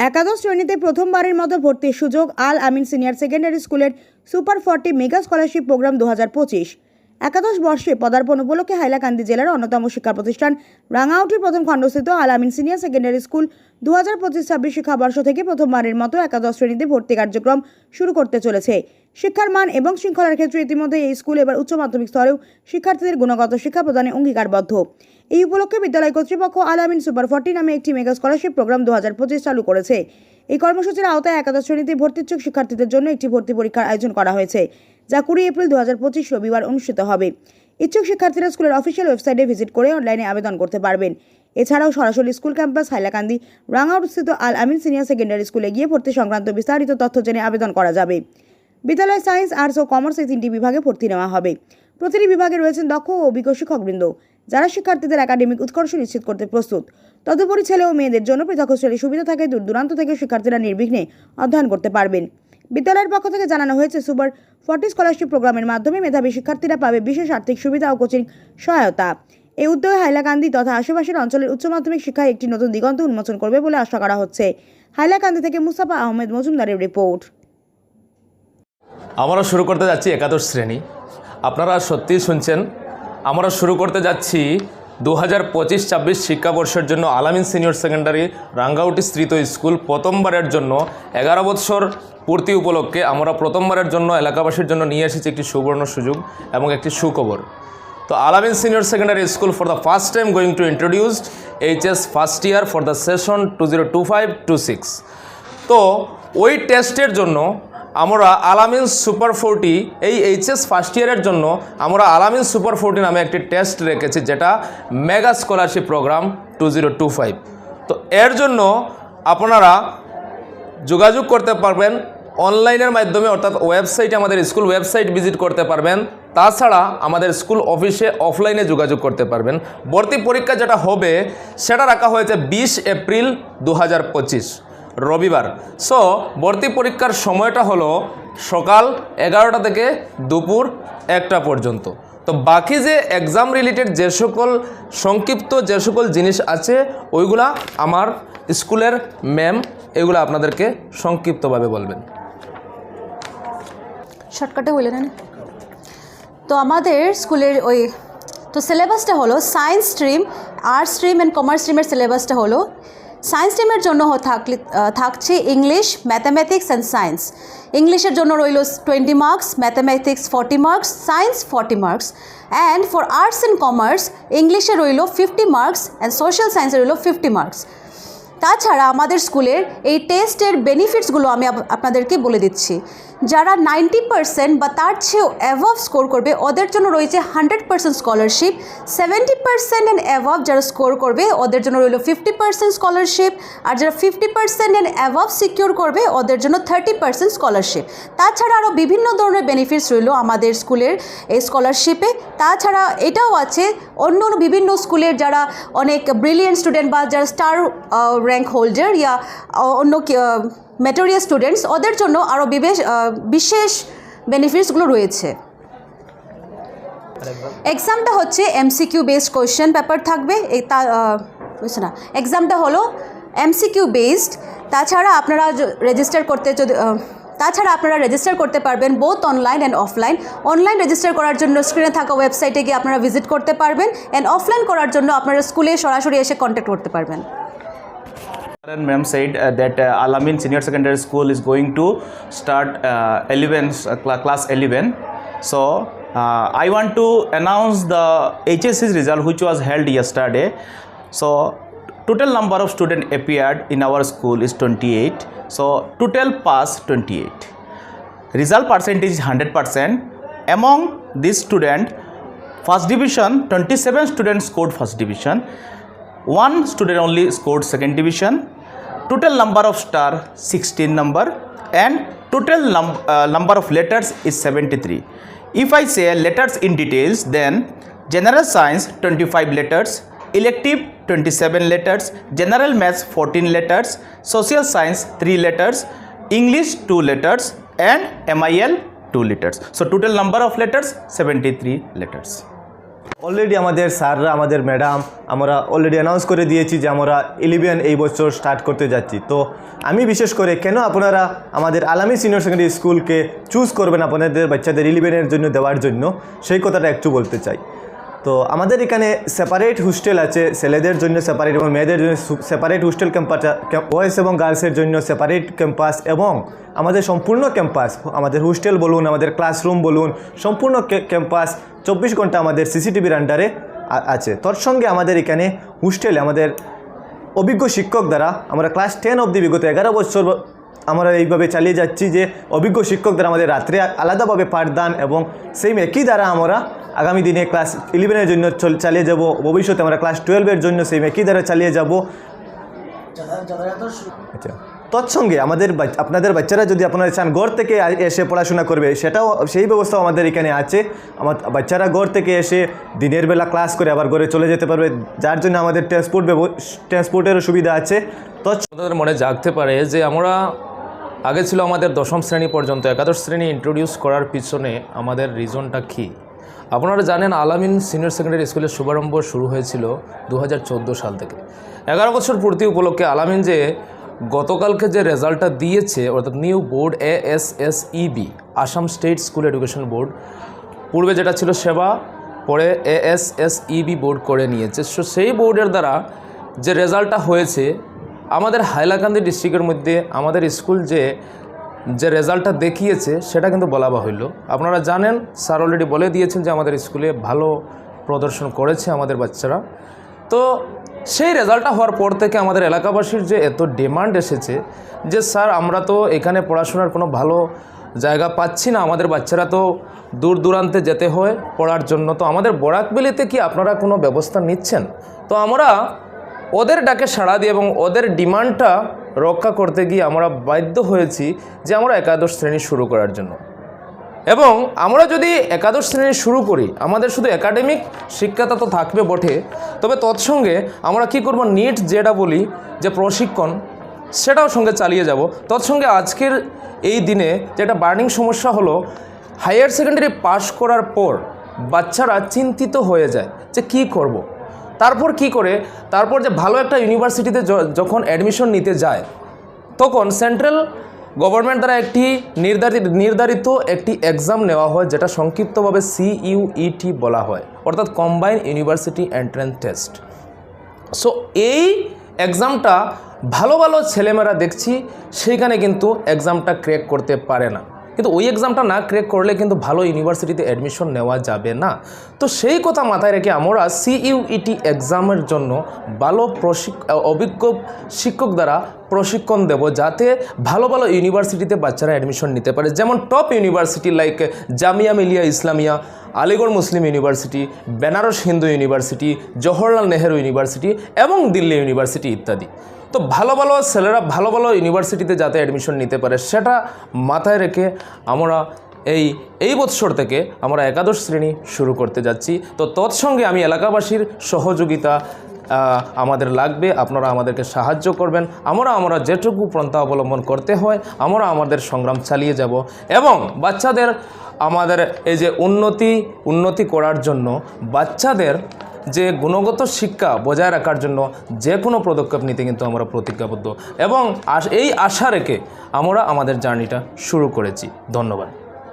একাদশ শ্রেণীতে প্রথমবারের মতো ভর্তির সুযোগ আল আমিন সিনিয়র সেকেন্ডারি স্কুলের super forty mega scholarship program দু হাজার পঁচিশ। একাদশ বর্ষে পদার্পণ উপলক্ষে হাইলাকান্দি জেলার অন্যতম শিক্ষা প্রতিষ্ঠান রাঙাউটির প্রথম খণ্ডস্থিত আলামিন সিনিয়র সেকেন্ডারি স্কুল দু হাজার পঁচিশ ছাব্বিশ শিক্ষাবর্ষ থেকে প্রথমবারের মতো একাদশ শ্রেণীতে ভর্তি কার্যক্রম শুরু করতে চলেছে। শিক্ষার মান এবং শৃঙ্খলার ক্ষেত্রে ইতিমধ্যে এই স্কুল এবার উচ্চ মাধ্যমিক স্তরেও শিক্ষার্থীদের গুণগত শিক্ষা প্রদানে অঙ্গীকারবদ্ধ। এই উপলক্ষে বিদ্যালয় কর্তৃপক্ষ আলামিন সুপার ফর্টি নামে একটি মেগা স্কলারশিপ প্রোগ্রাম দু হাজার পঁচিশ চালু করেছে। এই কর্মসূচির আওতায় একাদশ শ্রেণীতে ভর্তিচ্ছুক শিক্ষার্থীদের জন্য একটি ভর্তি পরীক্ষার আয়োজন করা হয়েছে, যা কুড়ি এপ্রিল দু হাজার পঁচিশ রবিবার অনুষ্ঠিত হবে। ইচ্ছুক শিক্ষার্থীরা স্কুলের অফিসিয়াল ওয়েবসাইটে ভিজিট করে অনলাইনে আবেদন করতে পারবেন। এছাড়াও সরাসরি স্কুল ক্যাম্পাস হাইলাকান্দি রাঙাউটস্থিত আল আমিন সিনিয়র সেকেন্ডারি স্কুলে গিয়ে ভর্তি সংক্রান্ত বিস্তারিত তথ্য জেনে আবেদন করা যাবে। বিদ্যালয়ে সায়েন্স, আর্টস ও কমার্স এই তিনটি বিভাগে ভর্তি নেওয়া হবে। প্রতিটি বিভাগে রয়েছেন দক্ষ ও অভিজ্ঞ শিক্ষকবৃন্দ। যারা শিক্ষার্থীদের একাডেমিক উৎকর্ষ নিশ্চিত করতে প্রস্তুত। তদুপরি ছেলে ও মেয়েদের জন্য পৃথক হোস্টেলের সুবিধা থাকে দূর দূরান্ত থেকে শিক্ষার্থীরা নির্বিঘ্নে অধ্যয়ন করতে পারবেন। বিদ্যালয়ের পক্ষ থেকে জানানো হয়েছে, সুপার ফর্টি স্কলারশিপ প্রোগ্রামের মাধ্যমে মেধাবী শিক্ষার্থীরা পাবে বিশেষ আর্থিক সুবিধা ও কোচিং সহায়তা। এই উদ্যোগে হাইলাকান্দি তথা আশেপাশের অঞ্চলের উচ্চ মাধ্যমিক শিক্ষায় একটি নতুন দিগন্ত উন্মোচন করবে বলে আশা করা হচ্ছে। হাইলাকান্দি থেকে মুস্তাফা আহমেদ মজুমদারের রিপোর্ট। আমরা শুরু করতে যাচ্ছি একাদশ শ্রেণি। আপনারা সত্যিই শুনছেন আমরা শুরু করতে যাচ্ছি দু হাজার পঁচিশ ছাব্বিশ শিক্ষাবর্ষের জন্য আলামিন সিনিয়র সেকেন্ডারি রাঙ্গাউটি স্থিত স্কুল প্রথমবারের জন্য এগারো বৎসর পূর্তি উপলক্ষে আমরা প্রথমবারের জন্য এলাকাবাসীর জন্য নিয়ে এসেছি একটি সুবর্ণ সুযোগ এবং একটি সুখবর। তো Alamin senior secondary school for the first time going to introduced HS first year for the session two zero two five two six তো ওই টেস্টের জন্য আমরা আলামিন সুপার ফোরটি, এই এইচএস ফার্স্ট ইয়ারের জন্য আমরা আলামিন সুপার ফোরটি নামে একটি টেস্ট রেখেছি, যেটা mega scholarship program two zero two five তো এর জন্য আপনারা যোগাযোগ করতে পারবেন অনলাইনের মাধ্যমে, অর্থাৎ ওয়েবসাইটে আমাদের স্কুল ওয়েবসাইট ভিজিট করতে পারবেন। তাছাড়া আমাদের স্কুল অফিসে অফলাইনে যোগাযোগ করতে পারবেন। ভর্তি পরীক্ষা যেটা হবে, সেটা রাখা হয়েছে বিশ এপ্রিল দু হাজার পঁচিশ। রবিবার। সো ভর্তি পরীক্ষার সময়টা হলো সকাল এগারোটা থেকে দুপুর একটা পর্যন্ত। তো বাকি যে এক্সাম রিলেটেড যে সকল সংক্ষিপ্ত যে সকল জিনিস আছে, ওইগুলা আমার স্কুলের ম্যাম এগুলো আপনাদেরকে সংক্ষিপ্তভাবে বলবেন। শর্টকাটে বলে নেন তো আমাদের স্কুলের ওই, তো সিলেবাসটা হলো science stream arts stream and commerce স্ট্রিমের সিলেবাসটা হলো সায়েন্স স্ট্রিমের জন্য থাকলে থাকছে ইংলিশ ম্যাথামেটিক্স অ্যান্ড সায়েন্স ইংলিশের জন্য রইল twenty marks mathematics forty marks science forty marks and for arts and commerce ইংলিশে রইল ফিফটি মার্কস অ্যান্ড সোশ্যাল সায়েন্সে রইল ফিফটি মার্কস তাছাড়া আমাদের স্কুলের এই টেস্টের বেনিফিটসগুলো আমি আপ- আপনাদেরকে বলে দিচ্ছি। যারা নাইনটি পার্সেন্ট বা তার চেয়েও অ্যাভভ স্কোর করবে, ওদের জন্য রয়েছে hundred percent scholarship seventy percent and above যারা স্কোর করবে, ওদের জন্য রইল ফিফটি পার্সেন্ট স্কলারশিপ আর যারা fifty percent and above secure করবে, ওদের জন্য থার্টি পার্সেন্ট স্কলারশিপ তাছাড়া আরও বিভিন্ন ধরনের বেনিফিটস রইল আমাদের স্কুলের এই স্কলারশিপে তাছাড়া এটাও আছে, অন্য অন্য বিভিন্ন স্কুলের যারা অনেক ব্রিলিয়েন্ট স্টুডেন্ট বা যারা স্টার র্যাঙ্ক হোল্ডার ইয়া অন্য মেটোরিয়াস স্টুডেন্টস ওদের জন্য আরও বিবেশ আহ, বিশেষ বেনিফিটসগুলো রয়েছে। এক্সামটা হচ্ছে এমসিকিউ বেসড কোয়েশ্চেন পেপার থাকবে। তা বুঝছে না? এক্সামটা হলো এমসিকিউ বেসড তাছাড়া আপনারা রেজিস্টার করতে যদি তাছাড়া আপনারা রেজিস্টার করতে পারবেন both online and offline online register করার জন্য স্ক্রিনে থাকা ওয়েবসাইটে গিয়ে আপনারা ভিজিট করতে পারবেন। অ্যান্ড অফলাইন করার জন্য আপনারা স্কুলে সরাসরি এসে কন্ট্যাক্ট করতে পারবেন। And ma'am said uh, that uh, Alamin Senior Secondary School is going to start uh, 11 uh, class 11. So uh, I want to announce the HSC's result which was held yesterday. So total number of students appeared in our school is 28. So total pass 28. Result percentage is 100%. Among this student, first division 27 students scored first division one student only scored second division. Total number of star 16 number. And total num- uh, number of letters is 73 if i say letters in details then general science 25 letters. Elective 27 letters. General maths 14 letters. Social science 3 letters. English 2 letters. And mil 2 letters. So total number of letters 73 letters already আমাদের স্যাররা, আমাদের madam, আমরা already announce করে দিয়েছি যে আমরা eleven এই বছর স্টার্ট করতে যাচ্ছি। তো আমি বিশেষ করে কেন আপনারা আমাদের আলামী সিনিয়র সেকেন্ডারি স্কুলকে চুজ করবেন আপনাদের বাচ্চাদের ইলেভেনের জন্য দেওয়ার জন্য, সেই কথাটা একটু বলতে চাই। তো আমাদের এখানে সেপারেট হোস্টেল আছে, ছেলেদের জন্য সেপারেট এবং মেয়েদের জন্য সেপারেট হোস্টেল ক্যাম্পাস বয়েজ এবং গার্লসের জন্য সেপারেট ক্যাম্পাস এবং আমাদের সম্পূর্ণ ক্যাম্পাস আমাদের হোস্টেল বলুন, আমাদের ক্লাসরুম বলুন, সম্পূর্ণ ক্যাম্পাস চব্বিশ ঘণ্টা আমাদের সিসিটিভির আন্ডারে আছে। তোর সঙ্গে আমাদের এখানে হোস্টেলে আমাদের অভিজ্ঞ শিক্ষক দ্বারা আমরা ক্লাস টেন অবধি বিগত এগারো বছর আমরা এইভাবে চালিয়ে যাচ্ছি যে অভিজ্ঞ শিক্ষক দ্বারা আমাদের রাত্রে আলাদাভাবে পাঠদান এবং সেই একই দ্বারা আমরা আগামী দিনে ক্লাস ইলেভেনের জন্য চালিয়ে যাব। ভবিষ্যতে আমরা ক্লাস টুয়েলভের জন্য সেই একই দ্বারা চালিয়ে যাব? আচ্ছা। তৎসঙ্গে আমাদের আপনাদের বাচ্চারা যদি আপনারা চান গড় থেকে এসে পড়াশোনা করবে, সেটাও সেই ব্যবস্থাও আমাদের এখানে আছে। আমার বাচ্চারা গড় থেকে এসে দিনের বেলা ক্লাস করে আবার ঘরে চলে যেতে পারবে। যার জন্য আমাদের ট্রান্সপোর্ট ট্রান্সপোর্টেরও সুবিধা আছে। তৎ আপনাদের মনে জাগতে পারে যে আমরা, আগে ছিল আমাদের দশম শ্রেণি পর্যন্ত একাদশ শ্রেণি ইন্ট্রোডিউস করার পিছনে আমাদের রিজনটা কী? আপনারা জানেন আলামিন সিনিয়র সেকেন্ডারি স্কুলের শুভারম্ভ শুরু হয়েছিল দু হাজার চোদ্দ সাল থেকে। এগারো বছর পূর্তি উপলক্ষে আলামিন যে গতকালকে যে রেজাল্টটা দিয়েছে, অর্থাৎ new board A S S E B Assam state school education board, পূর্বে যেটা ছিল সেবা, পরে A S S E B board করে নিয়েছে। সো সেই বোর্ডের দ্বারা যে রেজাল্টটা হয়েছে, আমাদের হাইলাকান্দি ডিস্ট্রিক্টের মধ্যে আমাদের স্কুল যে যে রেজাল্টটা দেখিয়েছে, সেটা কিন্তু বলা বাহুল্য। আপনারা জানেন, স্যার অলরেডি বলে দিয়েছেন যে আমাদের স্কুলে ভালো প্রদর্শন করেছে আমাদের বাচ্চারা। তো সেই রেজাল্টটা হওয়ার পর থেকে আমাদের এলাকাবাসীর যে এত ডিমান্ড এসেছে যে, স্যার, আমরা তো এখানে পড়াশোনার কোনো ভালো জায়গা পাচ্ছি না। আমাদের বাচ্চারা তো দূর দূরান্তে যেতে হয় পড়ার জন্য। তো আমাদের বরাকবেলিতে কি আপনারা কোনো ব্যবস্থা নিচ্ছেন? তো আমরা ওদের ডাকে সাড়া দিয়ে এবং ওদের ডিমান্ডটা রক্ষা করতে গিয়ে আমরা বাধ্য হয়েছি যে আমরা একাদশ শ্রেণি শুরু করার জন্য এবং আমরা যদি একাদশ শ্রেণি শুরু করি, আমাদের শুধু একাডেমিক শিক্ষাটা তো থাকবে বটে, তবে তৎসঙ্গে আমরা কি করব নিট যেটা বলি, যে প্রশিক্ষণ, সেটাও সঙ্গে চালিয়ে যাব তৎসঙ্গে আজকের এই দিনে যেটা বার্নিং সমস্যা হলো, হায়ার সেকেন্ডারি পাশ করার পর বাচ্চারা চিন্তিত হয়ে যায় যে কি করব। তারপর কি করে? তারপর যে ভালো একটা ইউনিভার্সিটিতে যখন অ্যাডমিশন নিতে যায়, তখন সেন্ট্রাল গভর্নমেন্ট দ্বারা একটি নির্ধারিত নির্ধারিত একটি এক্সাম নেওয়া হয়, যেটা সংক্ষিপ্তভাবে সিইউইটি বলা হয়, অর্থাৎ combine university entrance test so এই এক্সামটা ভালো ভালো ছেলেমেয়েরা দেখছি, সেইখানে কিন্তু এক্সামটা ক্র্যাক করতে পারে না। কিন্তু ওই এক্সামটা না ক্রেক করলে কিন্তু ভালো ইউনিভার্সিটিতে অ্যাডমিশন নেওয়া যাবে না। তো সেই কথা মাথায় রেখে আমরা সিইউইটি এক্সামের জন্য ভালো প্রশিক অভিজ্ঞ শিক্ষক দ্বারা প্রশিক্ষণ দেব যাতে ভালো ভালো ইউনিভার্সিটিতে বাচ্চারা অ্যাডমিশন নিতে পারে। যেমন top university like Jamia Millia Islamia, Aligarh Muslim university Benaras Hindu university Jawaharlal Nehru university এবং দিল্লি ইউনিভার্সিটি ইত্যাদি। তো ভালো ভালো ছেলেরা ভালো ভালো ইউনিভার্সিটিতে যাতে অ্যাডমিশন নিতে পারে, সেটা মাথায় রেখে আমরা এই এই বৎসর থেকে আমরা একাদশ শ্রেণি শুরু করতে যাচ্ছি। তো তৎসঙ্গে আমি এলাকাবাসীর সহযোগিতা আমাদের লাগবে, আপনারা আমাদেরকে সাহায্য করবেন। আমরা আমরা যেটুকু পন্থা অবলম্বন করতে হয়, আমরা আমাদের সংগ্রাম চালিয়ে যাব। এবং বাচ্চাদের আমাদের এই যে উন্নতি উন্নতি করার জন্য বাচ্চাদের যে গুণগত শিক্ষা বজায় রাখার জন্য যে কোনো পদক্ষেপ নিতে কিন্তু আমরা প্রতিজ্ঞাবদ্ধ। এবং এই আশা রেখে আমরা আমাদের জার্নিটা শুরু করেছি। ধন্যবাদ।